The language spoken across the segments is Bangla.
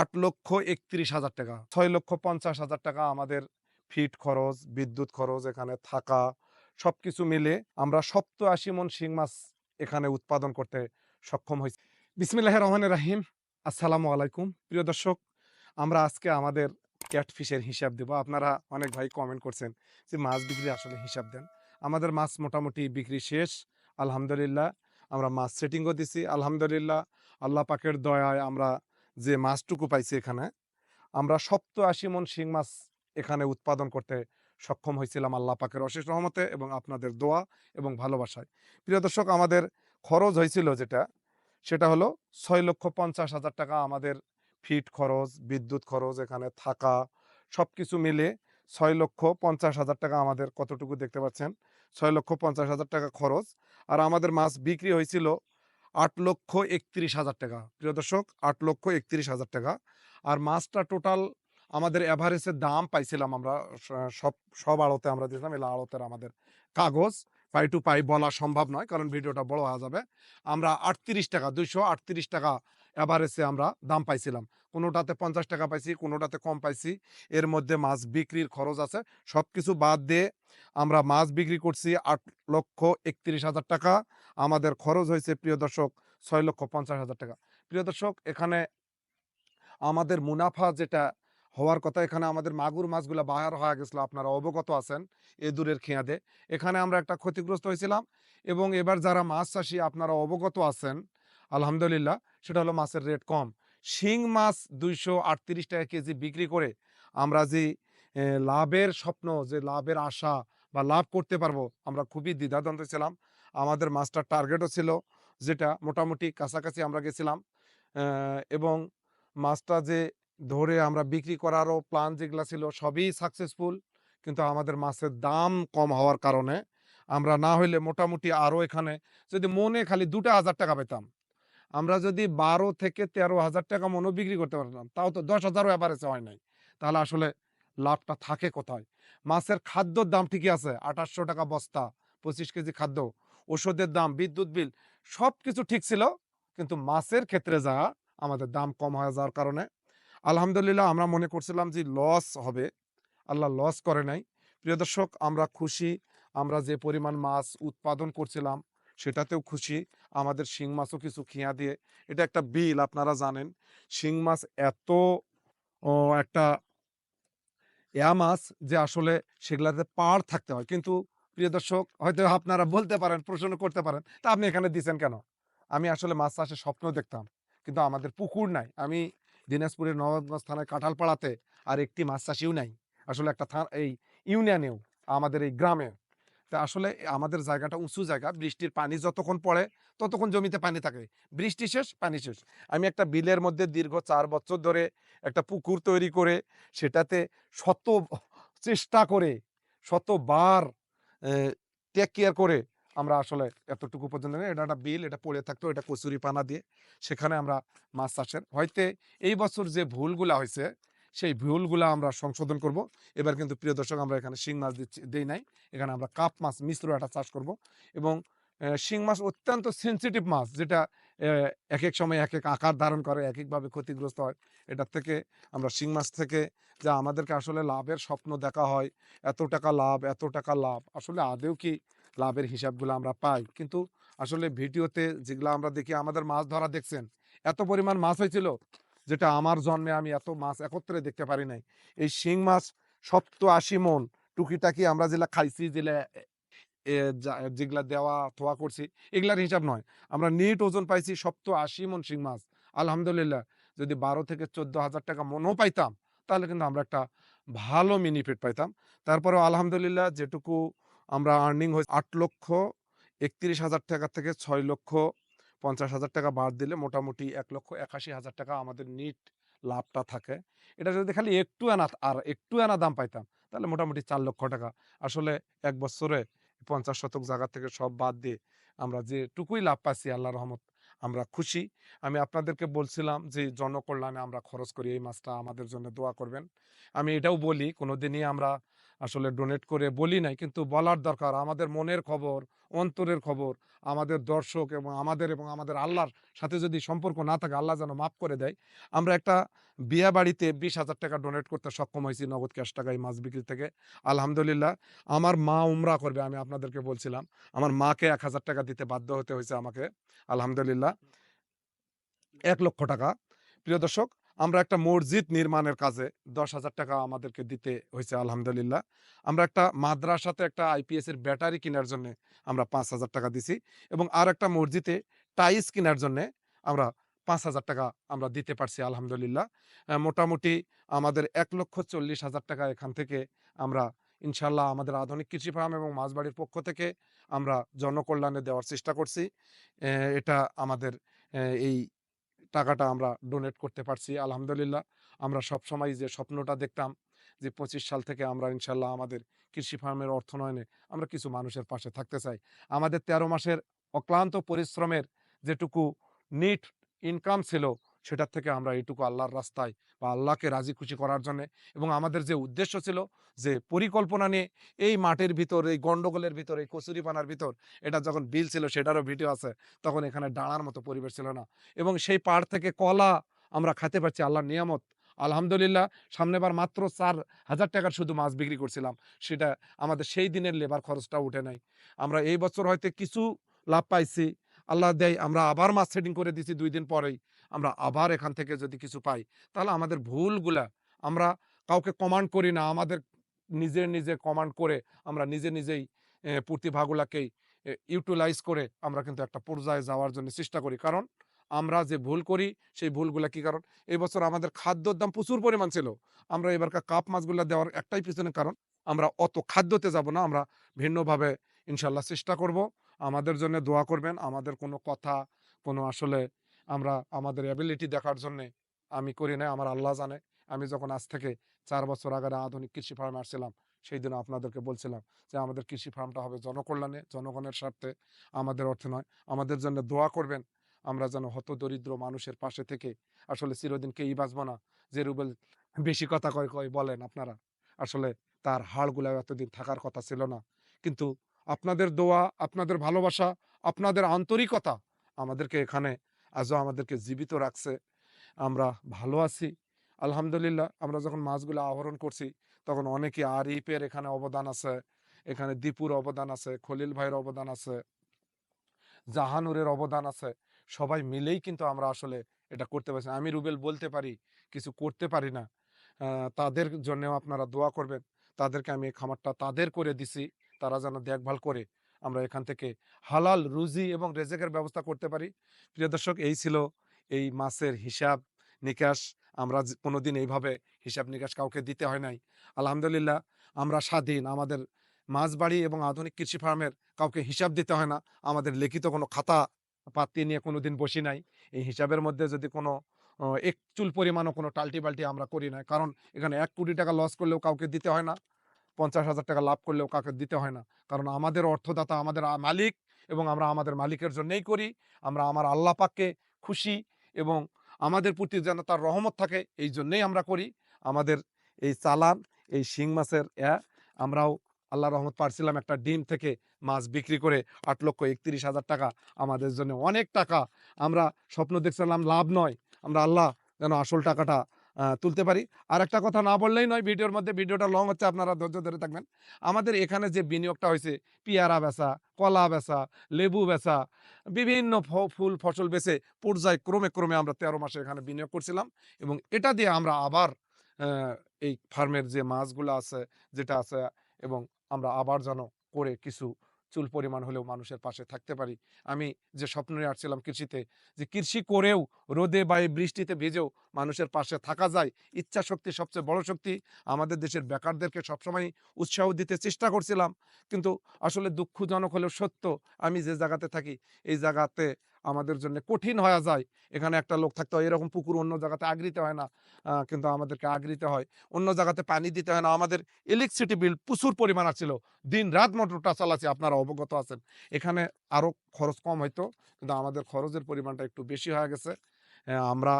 আট লক্ষ একত্রিশ হাজার টাকা, ছয় লক্ষ পঞ্চাশ হাজার টাকা আমাদের ফিট খরচ, বিদ্যুৎ খরচ এখানে থাকা, সবকিছু মিলে আমরা সপ্ত আশি মন শিং মাছ এখানে উৎপাদন করতে সক্ষম হয়েছি। বিসমিল্লাহ রহমান রাহিম। আসসালামু আলাইকুম। প্রিয় দর্শক, আমরা আজকে আমাদের ক্যাটফিশের হিসাব দেব। আপনারা অনেক ভাই কমেন্ট করছেন যে মাছ বিক্রি আসলে হিসাব দেন। আমাদের মাছ মোটামুটি বিক্রি শেষ। আলহামদুলিল্লাহ, আমরা মাছ সেটিংও দিছি। আলহামদুলিল্লাহ, আল্লাহ পাকের দয়ায় আমরা যে মাছটুকু পাইছি এখানে, আমরা সপ্ত আশি মন শিং মাছ এখানে উৎপাদন করতে সক্ষম হয়েছিলাম আল্লাহ পাকের অশেষ রহমতে এবং আপনাদের দোয়া এবং ভালোবাসায়। প্রিয় দর্শক, আমাদের খরচ হয়েছিল যেটা, সেটা হলো ছয় লক্ষ পঞ্চাশ হাজার টাকা আমাদের ফিট খরচ, বিদ্যুৎ খরচ এখানে থাকা সব কিছু মিলে ছয় লক্ষ পঞ্চাশ হাজার টাকা আমাদের কতটুকু দেখতে পাচ্ছেন? ছয় লক্ষ পঞ্চাশ হাজার টাকা খরচ। আর আমাদের মাছ বিক্রি হয়েছিল আট লক্ষ একত্রিশ হাজার টাকা। প্রিয় দর্শক, আট লক্ষ একত্রিশ হাজার টাকা। আর মাছটা টোটাল আমাদের অ্যাভারেজের দাম পাইছিলাম আমরা সব সব আড়তে আমরা দিয়েছিলাম, এলা আড়তের আমাদের কাগজ। পাই টু পাই বলা সম্ভব নয়, কারণ ভিডিওটা বড় হয়ে যাবে। আমরা আটত্রিশ টাকা, দুইশো আটত্রিশ টাকা অ্যাভারেজে আমরা দাম পাইছিলাম। কোনোটাতে পঞ্চাশ টাকা পাইছি, কোনোটাতে কম পাইছি। এর মধ্যে মাছ বিক্রির খরচ আছে। সব কিছু বাদ দিয়ে আমরা মাছ বিক্রি করছি আট লক্ষ একত্রিশ হাজার টাকা। আমাদের খরচ হয়েছে, প্রিয় দর্শক, ছয় লক্ষ পঞ্চাশ হাজার টাকা। প্রিয় দর্শক, এখানে আমাদের মুনাফা যেটা হওয়ার কথা, এখানে আমাদের মাগুর মাছগুলো বাহার হয়ে গেছিল। আপনারা অবগত আছেন এ দূরের খেয়াদে। এখানে আমরা একটা ক্ষতিগ্রস্ত হয়েছিলাম এবং এবার যারা মাছ চাষি, আপনারা অবগত আছেন, আলহামদুলিল্লাহ, সেটা হলো মাছের রেট কম। শিং মাছ দুইশো আটত্রিশ টাকা কেজি বিক্রি করে আমরা যে লাভের স্বপ্ন, যে লাভের আশা বা লাভ করতে পারব, আমরা খুবই দ্বিধাদ্বন্দ্ব ছিলাম। আমাদের মাছটার টার্গেটও ছিল যেটা মোটামুটি কাছাকাছি আমরা গেছিলাম। এবং মাছটা যে ধরে আমরা বিক্রি করারও প্ল্যান যেগুলো ছিল সবই সাকসেসফুল কিন্তু আমাদের মাছের দাম কম হওয়ার কারণে আমরা না হইলে মোটামুটি আরও এখানে যদি মনে খালি দুটা হাজার টাকা পেতাম, আমরা যদি বারো থেকে তেরো হাজার টাকা মনও বিক্রি করতে পারতাম, তাও তো দশ হাজারও অ্যাভারেজে হয় নাই। তাহলে আসলে লাভটা থাকে কোথায়? মাছের খাদ্যর দাম ঠিকই আছে, আঠাশশো টাকা বস্তা, পঁচিশ কেজি খাদ্য ওষুধের দাম, বিদ্যুৎ বিল সব কিছু ঠিক ছিল। কিন্তু মাছের ক্ষেত্রে যা, আমাদের দাম কম হয়ে যাওয়ার কারণে, আলহামদুলিল্লাহ আমরা মনে করছিলাম যে লস হবে। আল্লাহ লস করে নাই। প্রিয় দর্শক, আমরা খুশি। আমরা যে পরিমাণ মাছ উৎপাদন করছিলাম, সেটাতেও খুশি। আমাদের শিং মাছও কিছু খিয়া দিয়ে, এটা একটা বিল, আপনারা জানেন। শিং মাছ এত একটা এয়া মাছ যে আসলে সেগুলাতে পার থাকতে হয়। কিন্তু প্রিয় দর্শক, হয়তো আপনারা বলতে পারেন, প্রশ্ন করতে পারেন, তা আপনি এখানে দিচ্ছেন কেন? আমি আসলে মাছ চাষের স্বপ্ন দেখতাম, কিন্তু আমাদের পুকুর নাই। আমি দিনাজপুরের নবাবগঞ্জ থানায় কাঁঠালপাড়াতে আর একটি মাছ চাষিও নাই। আসলে একটা থা, এই ইউনিয়নেও, আমাদের এই গ্রামে তা আসলে আমাদের জায়গাটা উঁচু জায়গা, বৃষ্টির পানি যতক্ষণ পড়ে, ততক্ষণ জমিতে পানি থাকে। বৃষ্টি শেষ, পানি শেষ। আমি একটা বিলের মধ্যে দীর্ঘ চার বছর ধরে একটা পুকুর তৈরি করে, সেটাতে শত চেষ্টা করে, শতবার টেক কেয়ার করে আমরা আসলে এতটুকু পর্যন্ত। এটা একটা বিল, এটা পড়ে থাকতো, এটা কচুরি পানা দিয়ে সেখানে আমরা মাছ চাষের। হয়তো এই বছর যে ভুলগুলা হয়েছে সেই ভুলগুলা আমরা সংশোধন করব। এবার কিন্তু প্রিয় দর্শক, আমরা এখানে শিং মাছ দিচ্ছি, দেই নাই। এখানে আমরা কাপ মাছ, মিশ্র একটা চাষ করব এবং শিং মাছ অত্যন্ত সেন্সিটিভ মাছ, যেটা এক এক সময় এক এক আকার ধারণ করে এক একভাবে ক্ষতিগ্রস্ত হয়। এটার থেকে আমরা শিং মাছ থেকে যা আমাদেরকে আসলে লাভের স্বপ্ন দেখা হয় এত টাকা লাভ এত টাকা লাভ আসলে আদেও কি লাভের হিসাবগুলো আমরা পাই? কিন্তু আসলে ভিডিওতে যেগুলো আমরা দেখি আমাদের মাছ ধরা দেখছেন এত পরিমাণ মাছ হয়েছিল যেটা আমার জন্মে আমি এত মাছ একত্রে দেখতে পারি নাই। এই শিং মাছ সপ্ত আশি মন টুকিটাকি আমরা যেগুলা খাইছি যেগুলা এ, যা- যেগুলা দেওয়া, থোয়া করছি, এগুলার হিসাব নয়। আমরা নিট ওজন পাইছি সপ্ত আশি মন শিং মাছ। আলহামদুলিল্লাহ, যদি বারো থেকে চোদ্দ হাজার টাকা মনও পাইতাম, তাহলে কিন্তু আমরা একটা ভালো মিনিফিট পাইতাম। তারপরেও আলহামদুলিল্লাহ, যেটুকু আমরা আর্নিং হয়েছে, আট লক্ষ একত্রিশ হাজার টাকা থেকে ছয় লক্ষ পঞ্চাশ হাজার টাকা বাদ দিলে মোটামুটি এক লক্ষ একাশি হাজার টাকা আমাদের নিট লাভটা থাকে। এটা যদি খালি একটু আনা, আর একটু আনা দাম পাইতাম, তাহলে মোটামুটি চার লক্ষ টাকা। আসলে এক বছরে পঞ্চাশ শতক জায়গা থেকে সব বাদ দিয়ে আমরা যেটুকুই লাভ পাচ্ছি আল্লাহ রহমত, আমরা খুশি। আমি আপনাদেরকে বলছিলাম যে, জনকল্যাণে আমরা খরচ করি এই মাছটা আমাদের জন্য দোয়া করবেন। আমি এটাও বলি, কোনোদিনই আমরা আসলে ডোনেট করে বলি নাই, কিন্তু বলার দরকার। আমাদের মনের খবর, অন্তরের খবর, আমাদের দর্শক এবং আমাদের এবং আমাদের আল্লাহর সাথে যদি সম্পর্ক না থাকে, আল্লাহ যেন মাফ করে দেয়। আমরা একটা বিয়া বাড়িতে বিশ হাজার টাকা ডোনেট করতে সক্ষম হয়েছি নগদ ক্যাশ টাকায় মাছ বিক্রি থেকে। আলহামদুলিল্লাহ, আমার মা উমরা করবে, আমি আপনাদেরকে বলছিলাম। আমার মাকে এক হাজার টাকা দিতে বাধ্য হতে হয়েছে আমাকে। আলহামদুলিল্লাহ, এক লক্ষ টাকা। প্রিয় দর্শক আমরা একটা মসজিদ নির্মাণের কাজে দশ হাজার টাকা আমাদেরকে দিতে হয়েছে, আলহামদুলিল্লাহ। আমরা একটা মাদ্রাসাতে একটা আইপিএস এর ব্যাটারি কেনার জন্য আমরা পাঁচ হাজার টাকা দিছি এবং আর একটা মসজিদে টাইস কেনার জন্য আমরা পাঁচ হাজার টাকা আমরা দিতে পারছি, আলহামদুলিল্লাহ। মোটামুটি আমাদের এক লক্ষ চল্লিশ হাজার টাকা এখান থেকে আমরা ইনশাল্লাহ আমাদের আধুনিক কৃষি ফার্ম এবং মাছবাড়ির পক্ষ থেকে আমরা জনকল্যাণে দেওয়ার চেষ্টা করছি। এটা আমাদের এই টাকাটা আমরা ডোনেট করতে পারছি, আলহামদুলিল্লাহ। আমরা সব সময় যে স্বপ্নটা দেখতাম যে, পঁচিশ সাল থেকে আমরা ইনশাল্লাহ আমাদের কৃষি ফার্মের অর্থনয়নে আমরা কিছু মানুষের পাশে থাকতে চাই। আমাদের তেরো মাসের অক্লান্ত পরিশ্রমের যেটুকু নিট ইনকাম ছিল সেটার থেকে আমরা এইটুকু আল্লাহর রাস্তায় বা আল্লাহকে রাজি খুশি করার জন্য এবং আমাদের যে উদ্দেশ্য ছিল যে পরিকল্পনা নিয়ে এই মাঠের ভিতর, এই গন্ডগোলের ভিতর, এই কচুরিপানার ভিতর, এটা যখন বিল ছিল সেটারও ভিডিও আছে, তখন এখানে দাঁড়ার মতো পরিবেশ ছিল না। এবং সেই পাড় থেকে কলা আমরা খেতে পারছি আল্লাহর নিয়ামত। আলহামদুলিল্লাহ, সামনেবার মাত্র চার হাজার টাকার শুধু মাছ বিক্রি করছিলাম। সেটা আমাদের সেই দিনের লেবার খরচটা উঠে নাই। আমরা এই বছর হয়তো কিছু লাভ পাইছি আল্লাহ দেয়, আমরা আবার মাছ সেটিং করে দিছি, দুই দিন পরেই আমরা আবার এখান থেকে যদি কিছু পাই, তাহলে আমাদের ভুলগুলা আমরা কাউকে কমান্ড করি না। আমাদের নিজে নিজে কমান্ড করে আমরা নিজে, নিজেই প্রতিভাগুলাকেই ইউটিলাইজ করে আমরা কিন্তু একটা পর্যায়ে যাওয়ার জন্য চেষ্টা করি। কারণ আমরা যে ভুল করি, সেই ভুলগুলা কি কারণ? এই বছর আমাদের খাদ্যর দাম প্রচুর পরিমাণ ছিল। আমরা এবারকার কাপ মাছগুলো দেওয়ার একটাই পিছনে কারণ, আমরা অত খাদ্যতে যাব না। আমরা ভিন্নভাবে ইনশাল্লাহ চেষ্টা করব। আমাদের জন্য দোয়া করবেন। আমাদের কোনো কথা, কোনো আসলে আমরা, আমাদের অ্যাবিলিটি দেখার জন্য আমি করি না আমার আল্লাহ জানে। আমি যখন আজ থেকে চার বছর আগে আধুনিক কৃষি ফার্মে আসছিলাম, সেই দিন আপনাদেরকে বলছিলাম যে, আমাদের কৃষি ফার্মটা হবে জনকল্যাণে, জনগণের স্বার্থে, আমাদের অর্থে নয়। আমাদের জন্য দোয়া করবেন, আমরা যেন হত দরিদ্র মানুষের পাশে থেকে আসলে চিরদিন কেই বাঁচবো না। যে রুবেল বেশি কথা কয় কয় বলেন আপনারা। আসলে তার হাড়গুলো এতদিন থাকার কথা ছিল না। কিন্তু আপনাদের দোয়া, আপনাদের ভালোবাসা, আপনাদের আন্তরিকতা আমাদেরকে এখানে আজও আমাদেরকে জীবিত রাখছে। আমরা ভালো আছি। আলহামদুলিল্লাহ, আমরা যখন মাছগুলো আহরণ করছি, তখন অনেকে আরিফের এখানে অবদান আছে, এখানে দীপুর অবদান আছে, খলিল ভাইয়ের অবদান আছে, জাহানুরের অবদান আছে। সবাই মিলেই কিন্তু আমরা আসলে এটা করতে পারছি। আমি রুবেল বলতে পারি, কিছু করতে পারি না। তাদের জন্যেও আপনারা দোয়া করবেন। তাদেরকে আমি এই খামারটা তাদের করে দিছি। তারা যেন দেখভাল করে আমরা এখান থেকে হালাল রুজি এবং রেজেকের ব্যবস্থা করতে পারি। প্রিয় দর্শক, এই ছিল এই মাছের হিসাব নিকাশ। আমরা কোনোদিন এইভাবে হিসাব নিকাশ কাউকে দিতে হয় নাই। আলহামদুলিল্লাহ, আমরা স্বাধীন। আমাদের মাছ বাড়ি এবং আধুনিক কৃষি ফার্মের কাউকে হিসাব দিতে হয় না। আমাদের লিখিত কোনো খাতা পাতি নিয়ে কোনো দিন বসি নাই। এই হিসাবের মধ্যে যদি কোনো একচুল পরিমাণও কোনো টাল্টি বাল্টি আমরা করি না কারণ এখানে এক কোটি টাকা লস করলেও কাউকে দিতে হয় না। পঞ্চাশ হাজার টাকা লাভ করলেও কাউকে দিতে হয় না। কারণ আমাদের অর্থদাতা আমাদের মালিক এবং আমরা আমাদের মালিকের জন্যেই করি। আমরা আমার আল্লাহ পাককে খুশি এবং আমাদের প্রতি যেন তার রহমত থাকে, এই জন্যেই আমরা করি। আমাদের এই চালান, এই শিং মাছের আমরাও আল্লাহ রহমত পারছিলাম একটা ডিম থেকে মাছ বিক্রি করে আট লক্ষ একত্রিশ হাজার টাকা আমাদের জন্য অনেক টাকা। আমরা স্বপ্ন দেখছিলাম লাভ নয়। আমরা আল্লাহ যেন আসল টাকাটা তুলতে পারি। আর একটা কথা না বললেই নয়, ভিডিওর মধ্যে ভিডিওটা লং হচ্ছে, আপনারা ধৈর্য ধরে থাকবেন। আমাদের এখানে যে বিনিয়োগটা হয়েছে, পেয়ারা বেচা, কলা বেচা, লেবু বেচা, বিভিন্ন ফুল, ফসল বেচে পর্যায় ক্রমে ক্রমে আমরা তেরো মাসে এখানে বিনিয়োগ করছিলাম এবং এটা দিয়ে আমরা আবার এই ফার্মের যে মাছগুলো আছে, যেটা আছে এবং আমরা আবার যেন করে কিছু চুল পরিমাণ হলেও মানুষের পাশে থাকতে পারি। আমি যে স্বপ্ন নিয়ে আসছিলাম কৃষিতে, যে কৃষি করেও রোদে বা বৃষ্টিতে ভেজেও মানুষের পাশে থাকা যায়, ইচ্ছা শক্তি সবচেয়ে বড় শক্তি। আমাদের দেশের বেকারদেরকে সবসময় উৎসাহ দিতে চেষ্টা করছিলাম। কিন্তু আসলে দুঃখজনক হলেও সত্য, আমি যে জায়গাতে থাকি, এই জায়গাতে আমাদের জন্য কঠিন হয়ে যায়। এখানে একটা লোক থাকতে হয়, এরকম পুকুর অন্য জায়গাতে আগৃতে হয় না কিন্তু আমাদেরকে আগৃতে হয়। অন্য জায়গাতে পানি দিতে হয় না। আমাদের ইলেকট্রিসিটি বিল প্রচুর পরিমাণ আসছিল দিন রাত মোটরটা চালাচ্ছি, আপনারা অবগত আছেন। এখানে আরও খরচ কম হয়তো কিন্তু আমাদের খরচের পরিমাণটা একটু বেশি হয়ে গেছে। আমরা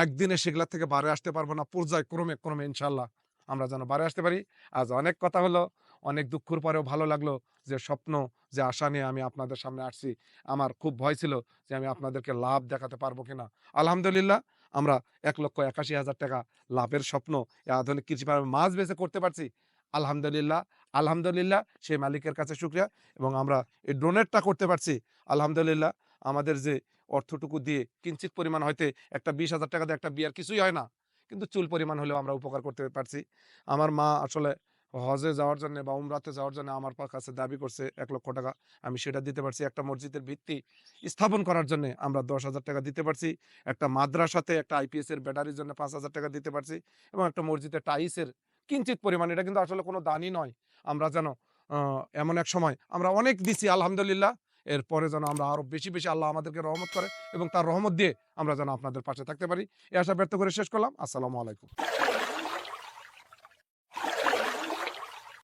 একদিনে সেগুলা থেকে বারে আসতে পারব না পর্যায় ক্রমে, ইনশাল্লাহ। আমরা যেন বাড়ে আসতে পারি। আজ অনেক কথা হলো। অনেক দুঃখর পরেও ভালো লাগল যে, স্বপ্ন যে, আশা নিয়ে আমি আপনাদের সামনে আসছি। আমার খুব ভয় ছিল যে, আমি আপনাদেরকে লাভ দেখাতে পারব কিনা। আলহামদুলিল্লাহ, আমরা এক লক্ষ একাশি হাজার টাকা লাভের স্বপ্ন আধুনিক কৃষি মাছ বেচে করতে পারছি। আলহামদুলিল্লাহ আলহামদুলিল্লাহ সেই মালিকের কাছে শুক্রিয়া এবং আমরা এই ডোনেটটা করতে পারছি। আলহামদুলিল্লাহ, আমাদের যে অর্থটুকু দিয়ে কিঞ্চিত পরিমাণ হয়তো একটা বিশ হাজার টাকা দিয়ে একটা বিয়ার কিছুই হয় না, কিন্তু চুল পরিমাণ হলেও আমরা উপকার করতে পারছি। আমার মা আসলে হজে যাওয়ার জন্য বা উমরাতে যাওয়ার জন্য আমার কাছে দাবি করছে এক লক্ষ টাকা। আমি সেটা দিতে পারছি একটা মসজিদের ভিত্তি স্থাপন করার জন্য আমরা দশ হাজার টাকা দিতে পারছি। একটা মাদ্রাসাতে একটা আইপিএস এর ব্যাটারির জন্য পাঁচ হাজার টাকা দিতে পারছি এবং একটা মসজিদের টাইসের কিঞ্চিত পরিমাণ। এটা কিন্তু আসলে কোনো দানই নয়। আমরা যেন এমন এক সময় আমরা অনেক দিছি, আলহামদুলিল্লাহ। এরপরে যেন আমরা আরও বেশি বেশি আল্লাহ আমাদেরকে রহমত করে এবং তার রহমত দিয়ে আমরা যেন আপনাদের পাশে থাকতে পারি। এ আশা ব্যর্থ করে শেষ করলাম। আসসালামু আলাইকুম।